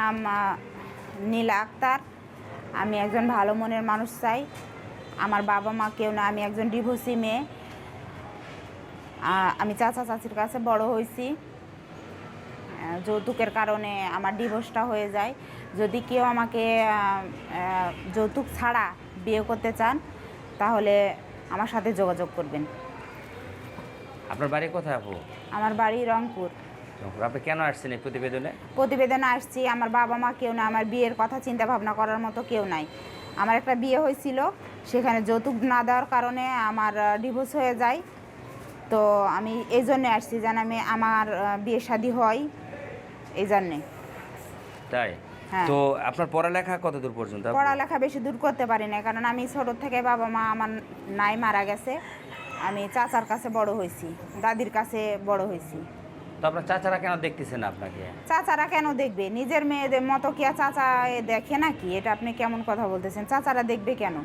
নাম নীলা আক্তার। আমি একজন ভালো মনের মানুষ চাই। আমার বাবা মা কেউ না আমি একজন ডিভোর্সি মেয়ে। আমি চাচা চাচির কাছে বড় হয়েছি। যৌতুকের কারণে আমার ডিভোর্সটা হয়ে যায়। যদি কেউ আমাকে যৌতুক ছাড়া বিয়ে করতে চান তাহলে আমার সাথে যোগাযোগ করবেন। আপনার বাড়ি কোথায় আপু? আমার বাড়ি রংপুর। আপনি কেন আসছেন এই প্রতিবেদনে? প্রতিবেদনে আসছি আমার বাবা মা কেউ না আমার বিয়ের কথা চিন্তা ভাবনা করার মতো কেউ নাই। আমার একটা বিয়ে হয়েছিল সেখানে যৌতুক না দেওয়ার কারণে আমার ডিভোর্স হয়ে যায়। তো আমি এই জন্যে আসছি যেন আমি আমার বিয়ে শাদী হয় এই জন্যে। তাই? হ্যাঁ। তো আপনার পড়ালেখা কত দূর পর্যন্ত? পড়ালেখা বেশি দূর করতে পারি না কারণ আমি ছোট থেকে বাবা মা আমার নাই মারা গেছে। আমি চাচার কাছে বড় হয়েছি দাদির কাছে বড় হয়েছি। তো আপনার চাচারা কেন দেখতেছেন না আপনাকে? চাচারা কেন দেখবে? নিজের মেয়েদের মতো কি আর চাচা দেখে নাকি? এটা আপনি কেমন কথা বলতেছেন? চাচারা দেখবে কেন?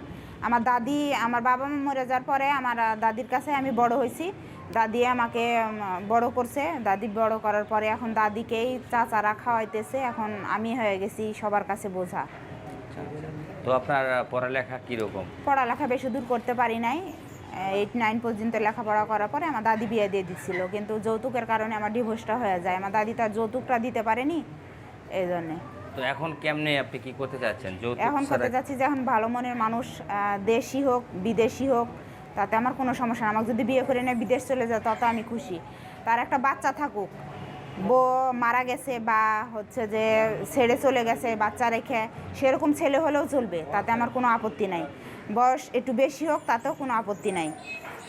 আমার দাদি আমার বাবা মা মরে যাওয়ার পরে আমার দাদির কাছে আমি বড় হয়েছি। দাদি আমাকে বড় করছে। দাদি বড় করার পরে এখন দাদিকেই চাচারা খাওয়াইতেছে। এখন আমি হয়ে গেছি সবার কাছে বোঝা। তো আপনার পড়ালেখা কীরকম? পড়ালেখা বেশি দূর করতে পারি নাই। এইট নাইন পর্যন্ত লেখাপড়া করার পরে আমার দাদি বিয়ে দিয়ে দিচ্ছিল কিন্তু যৌতুকের কারণে আমার ডিভোর্সটা হয়ে যায়। আমার দাদি তার যৌতুকটা দিতে পারেনি এই জন্যে। তো এখন কেমনে আপনি কি করতে চাচ্ছেন এখন করতে যাচ্ছি যে এখন ভালো মনের মানুষ দেশি হোক বিদেশি হোক তাতে আমার কোনো সমস্যা না। আমাকে যদি বিয়ে করে নেয় বিদেশ চলে যায় তত আমি খুশি। তার একটা বাচ্চা থাকুক বউ মারা গেছে বা হচ্ছে যে ছেড়ে চলে গেছে বাচ্চা রেখে সেরকম ছেলে হলেও চলবে তাতে আমার কোনো আপত্তি নাই। বয়স একটু বেশি হোক তাতেও কোনো আপত্তি নাই।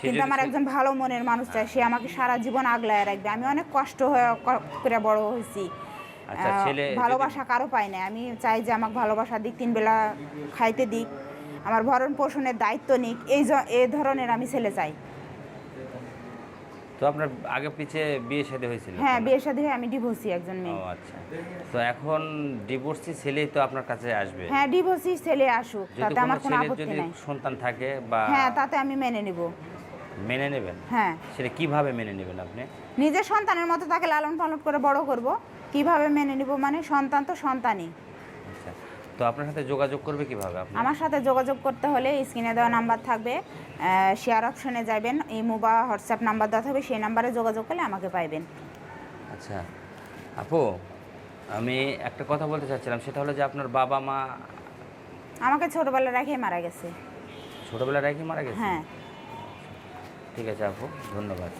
কিন্তু আমার একজন ভালো মনের মানুষ চাই সে আমাকে সারা জীবন আগলায় রাখবে। আমি অনেক কষ্ট হয়ে করে বড় হয়েছি। আচ্ছা, ভালোবাসা কারও পাই না আমি চাই যে আমাকে ভালোবাসা দিক তিন বেলা খাইতে দিক। আমার ভরণ পোষণের দায়িত্ব নিক। এই এ এই ধরনের আমি ছেলে চাই। তো আপনার আগে পিছে বিয়ে শাদী হয়েছিল হ্যাঁ বিয়ে বিয়ের হয়ে আমি ডিভোর্সি একজন মেয়ে। ও আচ্ছা। তো এখন ডিভোর্সি ছেলেই তো আপনার কাছে আসবে। হ্যাঁ ডিভোর্সি ছেলে আসুক তাতে আমার কোনো আপত্তি নাই। সন্তান থাকে বা হ্যাঁ তাতে আমি মেনে নিব। মেনে নেবেন? হ্যাঁ। সেটা কীভাবে মেনে নেবেন আপনি? নিজের সন্তানের মতো তাকে লালন পালন করে বড় করব। কীভাবে মেনে নিব? মানে সন্তান তো সন্তানই। তো আপনার সাথে যোগাযোগ করবে কীভাবে আপনি? আমার সাথে যোগাযোগ করতে হলে স্ক্রিনে দেওয়া নাম্বার থাকবে। শেয়ার অপশনে যাবেন ইমো বা হোয়াটসঅ্যাপ নাম্বার দেওয়া থাকবে সেই নাম্বারে যোগাযোগ করলে আমাকে পাইবেন। আচ্ছা আপু আমি একটা কথা বলতে চাচ্ছিলাম সেটা হলো যে আপনার বাবা মা আমাকে ছোটবেলা রেখে মারা গেছে। ছোটবেলায় রেখে মারা গেছে? হ্যাঁ। ঠিক আছে আপু ধন্যবাদ।